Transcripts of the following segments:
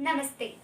नमस्ते।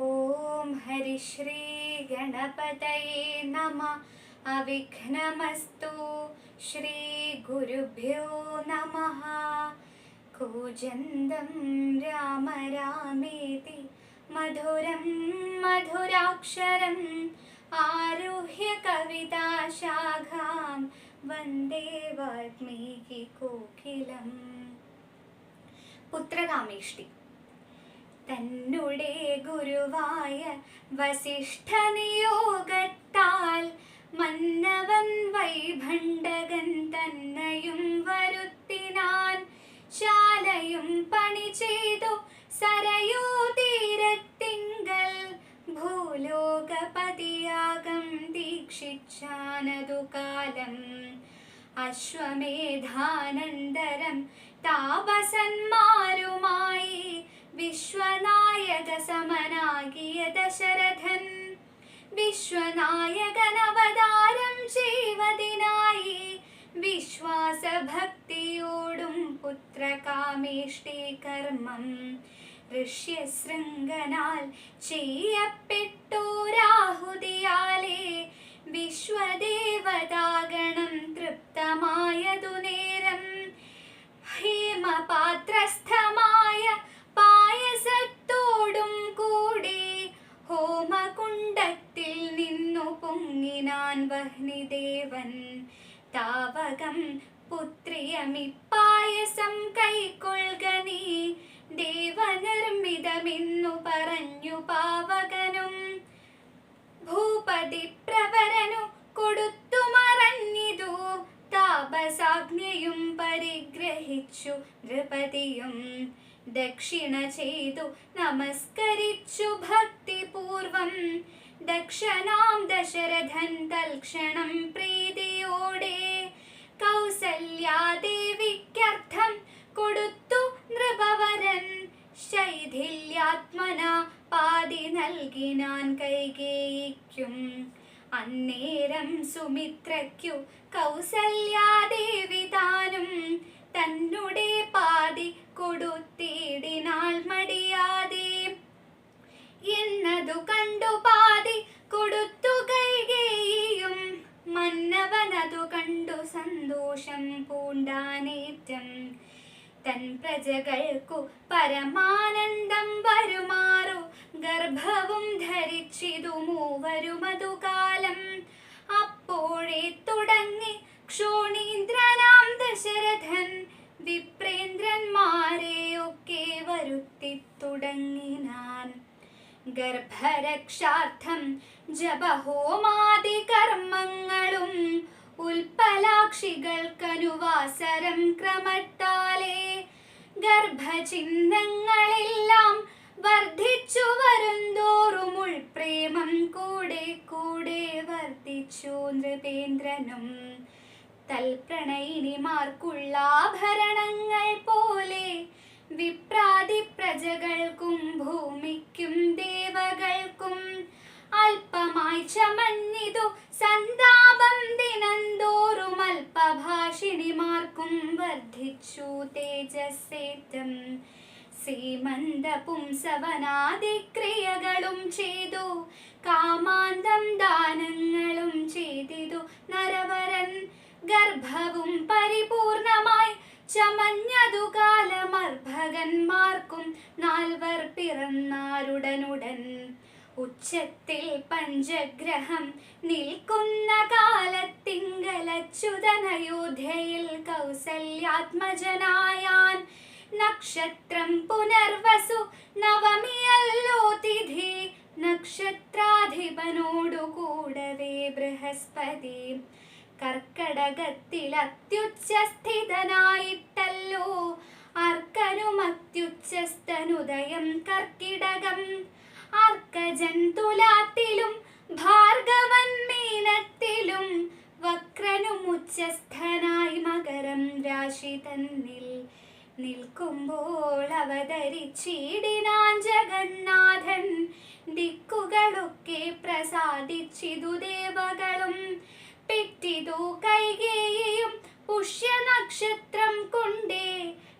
ॐ हरिश्रीगणपतये नम। अविघ्नमस्तु श्रीगुरुभ्यो नमः। कूजन्दं राम रामेति। मधुरं मधुराक्षरम् आरुह्य कविताशाखां। वंदे वाल्मीकिकोकिलम् पुत्रकामेष्टि। വാൽമീകി കോകിലം പുത്രകാമേഷ്ടി തന്നെ ഗുരുവായ വസിഷ്ഠ നിയോഗത്താൽ മന്നവൻ വൈഭണ്ഡകൻ തന്നെയും വരുത്തിനാൻ ശാലയും പണി ചെയ്തു സരയൂ തീരത്തിങ്കൽ ഭൂലോകപതിയാകം ദീക്ഷിച്ചാനതു കാലം അശ്വമേധാനന്തരം താപസന്മാരുമായി വിശ്വനായക സമനാകിയ ദശരഥൻ. വിശ്വനായകനവതാരം ചെയ്വതിനായി വിശ്വാസഭക്തിയോടും പുത്രകാമേഷ്ടി കർമ്മം ഋഷ്യശൃംഗനാൽ ചെയ്യപ്പെട്ടോരാഹുതിയാലേ വിശ്വദേവതാഗണം തൃപ്തമായതു നേരം ഹേമപാത്രസ്ഥമായ പൊങ്ങിനാൻ വഹ്നിദേവൻ താവകം പുത്രിയമിപ്പായസം കൈക്കൊള്ളുക നീ. ദേവനിർമ്മിതമെന്നു പറഞ്ഞു പാവകനും. ഭൂപതി പ്രവരനു കൊടുത്തു മറഞ്ഞിതു. താപസാജ്ഞയും പരിഗ്രഹിച്ചു നൃപതിയും. ദക്ഷിണ ചെയ്തു നമസ്കരിച്ചു ഭക്തിപൂർവം. ദക്ഷനാം ദശരഥൻ തൽക്ഷണം പ്രീതിയോടെ കൗസല്യാദേവിക്കർത്ഥം കൊടുത്തു നൃപവരൻ. ശൈഥില്യാത്മന പാതി നൽകിനാൻ കൈകേയിക്കും. അന്നേരം സുമിത്രയ്ക്കു കൗസല്യാദേവി താനും തന്നുടെ പാതി കൊടുത്തിടിനാൾ മടിയാതെ എന്നതു കണ്ടു പാതി കൊടുത്തു കൈകേയും. മന്നവനതു കണ്ടു സന്തോഷം പൂണ്ടാനേറ്റം. തൻ പ്രജകൾക്കു പരമാനന്ദം വരുമാറു. ഗർഭവും ധരിച്ചിതു മൂവരുമതു കാലം. അപ്പോഴേ തുടങ്ങി ക്ഷോണീന്ദ്രനാം ദശരഥൻ. വിപ്രേന്ദ്രന്മാരെയൊക്കെ വരുത്തി തുടങ്ങിനാൻ ഗർഭരക്ഷാർത്ഥം ജപഹോമാദി കർമ്മങ്ങളും ഉൽപ്പലാക്ഷികൾക്കനുവാസരം ക്രമത്താലേ ഗർഭചിഹ്നങ്ങളെല്ലാം വർദ്ധിച്ചു വരുന്തോറും ഉൾപ്രേമം കൂടെ കൂടെ വർദ്ധിച്ചു നൃപേന്ദ്രനും. തൽപ്രണയിനിമാർക്കുള്ള ആഭരണങ്ങൾ പോലെ വിപ്രാതി പ്രജകൾക്കും ഭൂമിക്കും ദേവകൾക്കും അല്പമായി ചമഞ്ഞിതു സന്താപം ദിനന്തോറും അല്പഭാഷിണിമാർക്കും വർദ്ധിച്ചു തേജസ്സേറ്റം സീമന്ത പുംസവനാദിക്രിയകളും ചെയ്തു. കാമാന്തം ദാനങ്ങളും ചെയ്തിതു. നരവരൻ ഗർഭവും പരിപൂർണമായി ചമഞ്ഞതു കാലമർഭകന്മാർക്കും നാൽവർ പിറന്നാരുടനുടൻ ഉച്ചത്തിൽ പഞ്ചഗ്രഹം നിൽക്കുന്ന കാലത്തിങ്കലച്യുതനയോധ്യയിൽ കൗസല്യാത്മജനായാൻ നക്ഷത്രം പുനർവസു നവമിയല്ലോ തിഥി. നക്ഷത്രാധിപനോടു കൂടവേ ബൃഹസ്പതി. കർക്കടകത്തിൽ അത്യുച്ചസ്ഥിതനായിട്ടല്ലോ. അർക്കനും അത്യുച്ചസ്ഥനുദയം കർക്കിടകം. അർക്കജൻ തുലാത്തിലും ഭാർഗവൻ മീനത്തിലും വക്രനും ഉച്ചസ്ഥനായി മകരം രാശി തന്നിൽ നിൽക്കുമ്പോൾ അവതരിച്ചിടിനാൻ ജഗന്നാഥൻ. ദിക്കുകളൊക്കെ പ്രസാദിച്ചിതു ദേവകളും പെറ്റിതു കൈകേയും പുഷ്യനക്ഷത്രം കൊണ്ടേ.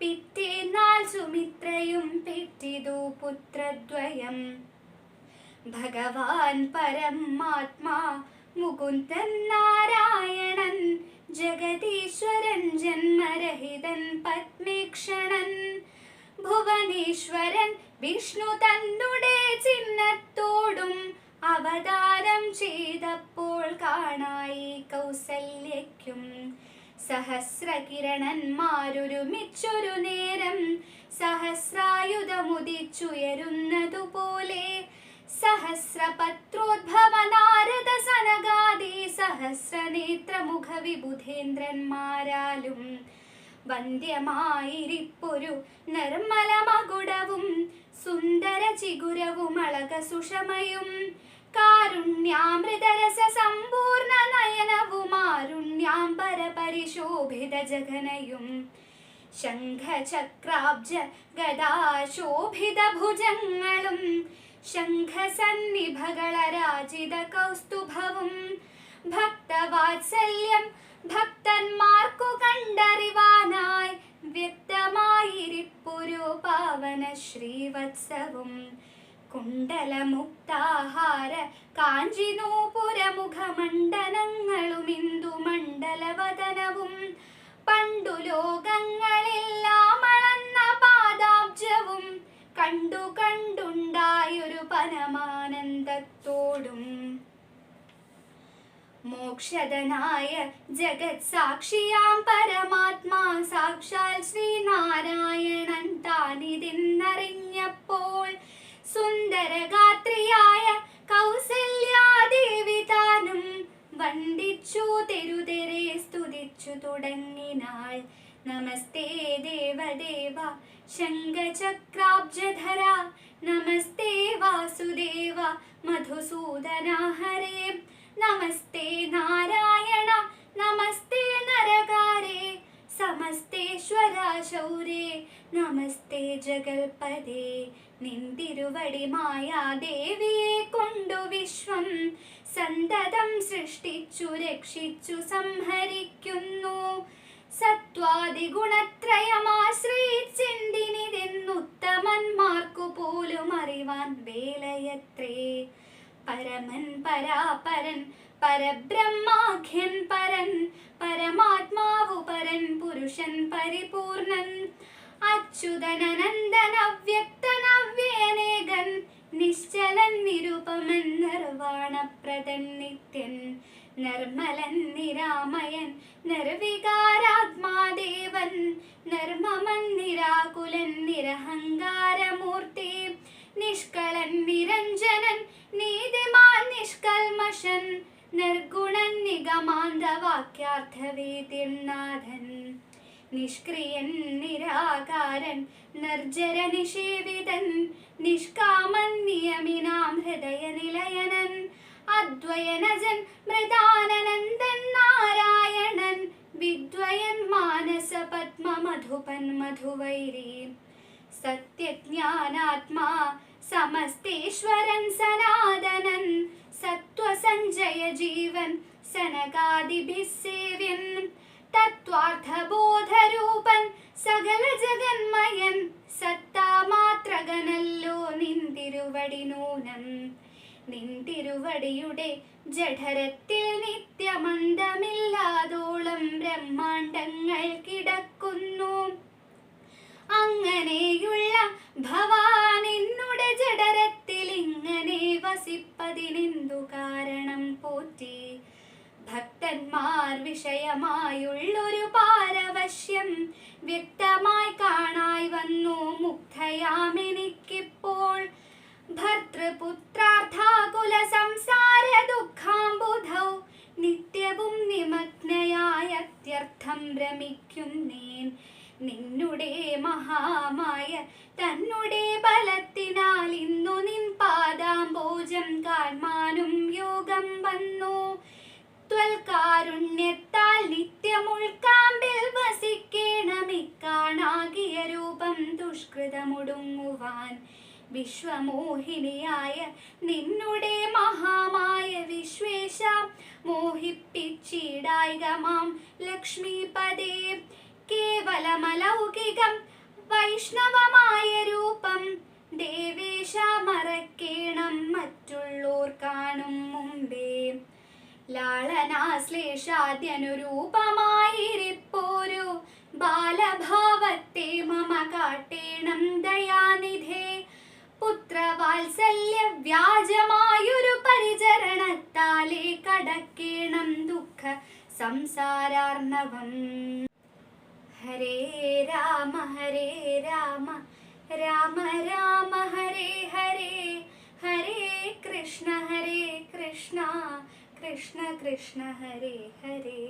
പിറ്റേന്നാൾ സുമിത്രയും പെറ്റിതു പുത്രദ്വയം. ഭഗവാൻ പരമാത്മാ മുകുന്ദൻ നാരായണൻ ജഗതീശ്വരൻ ജന്മരഹിതൻ പത്മേക്ഷണൻ. ഭുവനേശ്വരൻ വിഷ്ണു തന്നുടെ ചിഹ്നത്തോടും അവതാരം ചെയ്തപ്പോൾ കാണായി കൗസല്യയ്ക്കും സഹസ്രകിരണന്മാരൊരുമിച്ചൊരു നേരം സഹസ്രായുധമുദിച്ചുയരുന്നതുപോലെ. സഹസ്രപത്രോദ്ഭവനാരദ സനകാദി സഹസ്രനേത്രമുഖ വിബുധേന്ദ്രന്മാരാലും വന്ധ്യമായിരിപ്പൊരു നിർമ്മല മകുടവും സുന്ദര ചിഗുരവും അളക സുഷമയും കാരുണ്യാമൃതരസ സമ്പൂർണ നയനവുമാരുണ്യാം പരപരിശോഭിത പരിശോഭിത ജഗനയും ശംഖചക്രാബ്ജ ഗദാശോഭിത ഭുജങ്ങളും ശംഖസന്നിഭകളരാജിത കൗസ്തുഭവും ഭക്തവാത്സല്യം ഭക്തന്മാർക്കു കണ്ടറിവാനായി വ്യക്തമായിരിപ്പൊരു പാവന ശ്രീവത്സവും കുണ്ടലമുക്താഹാര കാഞ്ചിനൂപുരമുഖമണ്ഡലങ്ങളും ഇന്ദുമണ്ഡലവദനവും പണ്ടു ലോകങ്ങളെല്ലാം അളന്ന പാദാബ്ജവും കണ്ടു കണ്ടുണ്ടായൊരു പരമാനന്ദത്തോടും. മോക്ഷതനായ ജഗത് സാക്ഷിയാം പരമാത്മാ തെരുതെരെ സ്തുതിച്ചു തുടങ്ങിനാൾ. നമസ്തേ ദേവദേവ ശംഖചക്രാബ്ജധര. നമസ്തേ വാസുദേവ മധുസൂദന ഹരേ നമസ്തേ നാരായണ നമസ്തേ നരകാരേ. സമസ്തേശ്വര ശൗരേ നമസ്തേ ജഗൽപദേ നിന്തിരുവടി മായാദേവിയെ കൊണ്ടു വിശ്വം. സന്തതം സൃഷ്ടിച്ചു രക്ഷിച്ചു സംഹരിക്കുന്നു. സത്വാദിഗുണത്രയമാശ്രയിച്ചെന്തിനിതെന്നുത്തമന്മാർക്കു പോലും അറിവാൻ വേലയത്രേ. പരമൻ പരാപരൻ പരബ്രഹ്മാഖ്യൻ പരൻ പരമാത്മാവു പരൻ പുരുഷൻ പരിപൂർണൻ. അവ്യനേകൻ നിശ്ചലൻ നിരുപമൻ നിർവാണപ്രദൻ നിത്യൻ നിർമ്മലൻ നിരാമയൻ നിർവികാരാത്മാദേവൻ നിർമ്മമൻ നിരാകുലൻ നിരഹങ്കാരമൂർത്തി നിഷ്ക്രിയൻ നിരാകാരൻ നിർജര നിഷേവിതൻ നിഷ്കാമൻ നിയമിനാം ഹൃദയ നിലയനൻ അദ്വയനജൻ മൃദാനനന്ദൻ നാരായണൻ വിദ്വയൻ മാനസ പത്മ മധുപൻ മധുവൈരീ സത്യജ്ഞാനാത്മാ സമസ്തേശ്വരൻ സനാതനൻ സത്വസഞ്ജയ ജീവൻ സനകാദിഭിः സേവ്യൻ നിന്തിരുവടിയുടെ ജഠരത്തിൽ നിത്യമന്ദമില്ലാതോളം ബ്രഹ്മാണ്ടങ്ങൾ കിടക്കുന്നു. അങ്ങനെയുള്ള ഭവാൻ എന്നുടെ ജഡരത്തിൽ ഇങ്ങനെ വസിപ്പതിനെന്തു കാരണം പോറ്റി? ഭക്തന്മാർ വിഷയമായുള്ളൊരു പാരവശ്യം വ്യക്തമായി കാണായി വന്നു. മുക്തയാമെനിക്കിപ്പോൾ ഭർത്തൃപുത്രാർത്ഥാകുല സംസാര ദുഃഖാംബുധൗ നിത്യവും നിമഗ്നയായ അത്യർത്ഥം ഭ്രമിക്കുന്നേൻ. നിന്നുടെ മഹാമായ തന്നുടെ ബലത്തിനാൽ ഇന്നു നിൻ പാദാംബോജം കാൺമാനും യോഗം വന്നു. ത്വൽകാരുണ്യത്താൽ നിത്യമുൾക്കാമ്പിൽ വസിക്കേണമിക്കാണാകിയ രൂപം ദുഷ്കൃതമുടുങ്ങുവാൻ. വിശ്വമോഹിനിയായ നിന്നുടെ മഹാമായ വിശ്വേശ. മോഹിപ്പിച്ചിടായിക മാം ലക്ഷ്മീപദേ. കേവലമലൗകികം വൈഷ്ണവമായ രൂപം. ദേവേശ മറക്കേണം മറ്റുള്ളോർ കാണും മുമ്പേ. ലാളനാശ്ലേഷാദ്യനുരൂപമായിരിപ്പോരു. ബാലഭാവത്തെ മമ കാട്ടേണം ദയാനിധേ. പുത്രവാത്സല്യ വ്യാജമായൊരു പരിചരണത്താലേ കടക്കേണം ദുഃഖ സംസാരാർണവം ഹരേ രാമ ഹരേ രാമ രാമ രാമ ഹരേ ഹരേ ഹരേ കൃഷ്ണ ഹരേ കൃഷ്ണ കൃഷ്ണ കൃഷ്ണ ഹരേ ഹരേ.